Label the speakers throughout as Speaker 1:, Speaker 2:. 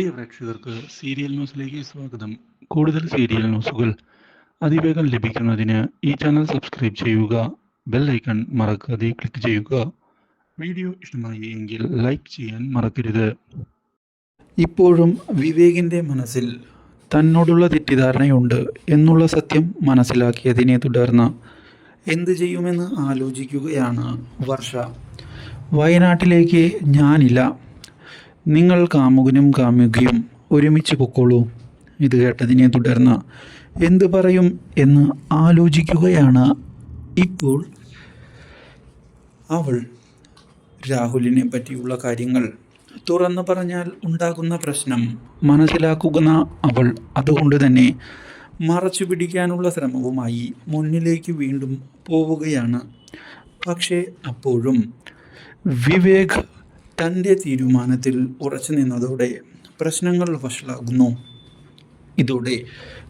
Speaker 1: പ്രിയ പ്രേക്ഷകർക്ക് സീരിയൽ ന്യൂസിലേക്ക് സ്വാഗതം. കൂടുതൽ സീരിയൽ ന്യൂസുകൾ അതിവേഗം ലഭിക്കുന്നതിന് ഈ ചാനൽ സബ്സ്ക്രൈബ് ചെയ്യുക ബെൽ ഐക്കൺ മറക്കാതെ ക്ലിക്ക് ചെയ്യുക. വീഡിയോ ഇഷ്ടമായി എങ്കിൽ ലൈക്ക് ചെയ്യാൻ മറക്കരുത്. ഇപ്പോഴും വിവേകിന്റെ മനസ്സിൽ തന്നോടുള്ള തെറ്റിദ്ധാരണയുണ്ട് എന്നുള്ള സത്യം മനസ്സിലാക്കിയതിനെ തുടർന്ന് എന്ത് ചെയ്യുമെന്ന് ആലോചിക്കുകയാണ് വർഷ. വയനാട്ടിലേക്ക് ഞാനില്ല. നിങ്ങൾ കാമുകനും കാമുകിയും ഒരുമിച്ച് പൊക്കോളൂ. ഇത് കേട്ടതിനെ തുടർന്ന് എന്തു പറയും എന്ന് ആലോചിക്കുകയാണ്. ഇപ്പോൾ അവൾ രാഹുലിനെ പറ്റിയുള്ള കാര്യങ്ങൾ തുറന്നു പറഞ്ഞാൽ ഉണ്ടാകുന്ന പ്രശ്നം മനസ്സിലാക്കുന്ന അവൾ അതുകൊണ്ട് തന്നെ മറച്ചു പിടിക്കാനുള്ള ശ്രമവുമായി മുന്നിലേക്ക് വീണ്ടും പോവുകയാണ്. പക്ഷേ അപ്പോഴും വിവേക് തന്റെ തീരുമാനത്തിൽ ഉറച്ചു നിന്നതോടെ പ്രശ്നങ്ങൾ വഷളാകുന്നു. ഇതോടെ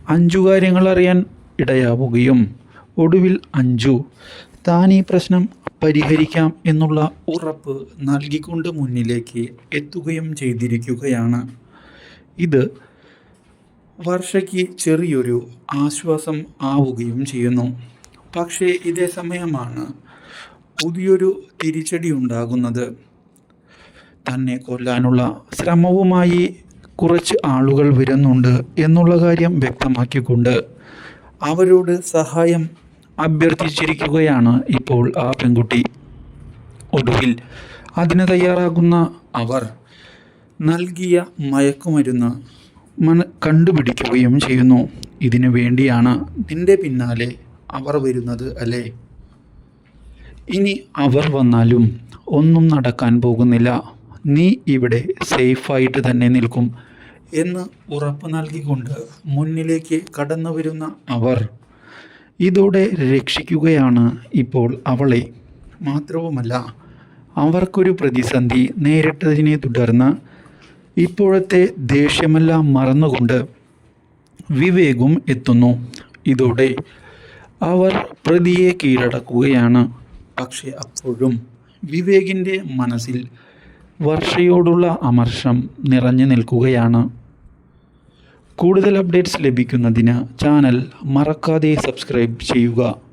Speaker 1: അഞ്ചു കാര്യങ്ങൾ അറിയാൻ ഇടയാവുകയും ഒടുവിൽ അഞ്ചു താൻ ഈ പ്രശ്നം പരിഹരിക്കാം എന്നുള്ള ഉറപ്പ് നൽകിക്കൊണ്ട് മുന്നിലേക്ക് എത്തുകയും ചെയ്തിരിക്കുകയാണ്. ഇത് വർഷയ്ക്ക് ചെറിയൊരു ആശ്വാസം ആവുകയും ചെയ്യുന്നു. പക്ഷേ ഇതേ സമയമാണ് പുതിയൊരു തിരിച്ചടി ഉണ്ടാകുന്നത്. തന്നെ കൊല്ലാനുള്ള ശ്രമവുമായി കുറച്ച് ആളുകൾ വരുന്നുണ്ട് എന്നുള്ള കാര്യം വ്യക്തമാക്കിക്കൊണ്ട് അവരോട് സഹായം അഭ്യർത്ഥിച്ചിരിക്കുകയാണ് ഇപ്പോൾ ആ പെൺകുട്ടി. ഒടുവിൽ അതിന് തയ്യാറാകുന്ന അവർ നൽകിയ മയക്കുമരുന്ന് മന കണ്ടുപിടിക്കുകയും ചെയ്യുന്നു. ഇതിനു വേണ്ടിയാണ് നിന്റെ പിന്നാലെ അവർ വരുന്നത് അല്ലേ? ഇനി അവർ വന്നാലും ഒന്നും നടക്കാൻ പോകുന്നില്ല. നീ ഇവിടെ സേഫായിട്ട് തന്നെ നിൽക്കും എന്ന് ഉറപ്പ് നൽകിക്കൊണ്ട് മുന്നിലേക്ക് കടന്നു വരുന്ന അവർ ഇതോടെ രക്ഷിക്കുകയാണ് ഇപ്പോൾ അവളെ. മാത്രവുമല്ല അവർക്കൊരു പ്രതിസന്ധി നേരിട്ടതിനെ തുടർന്ന് ഇപ്പോഴത്തെ ദേഷ്യമെല്ലാം മറന്നുകൊണ്ട് വിവേകും എത്തുന്നു. ഇതോടെ അവർ പ്രതിയെ കീഴടക്കുകയാണ്. പക്ഷെ അപ്പോഴും വിവേകിന്റെ മനസ്സിൽ വർഷയോടുള്ള അമർഷം നിറഞ്ഞു നിൽക്കുകയാണ്. കൂടുതൽ അപ്ഡേറ്റ്സ് ലഭിക്കുന്നതിന് ചാനൽ മറക്കാതെ സബ്സ്ക്രൈബ് ചെയ്യുക.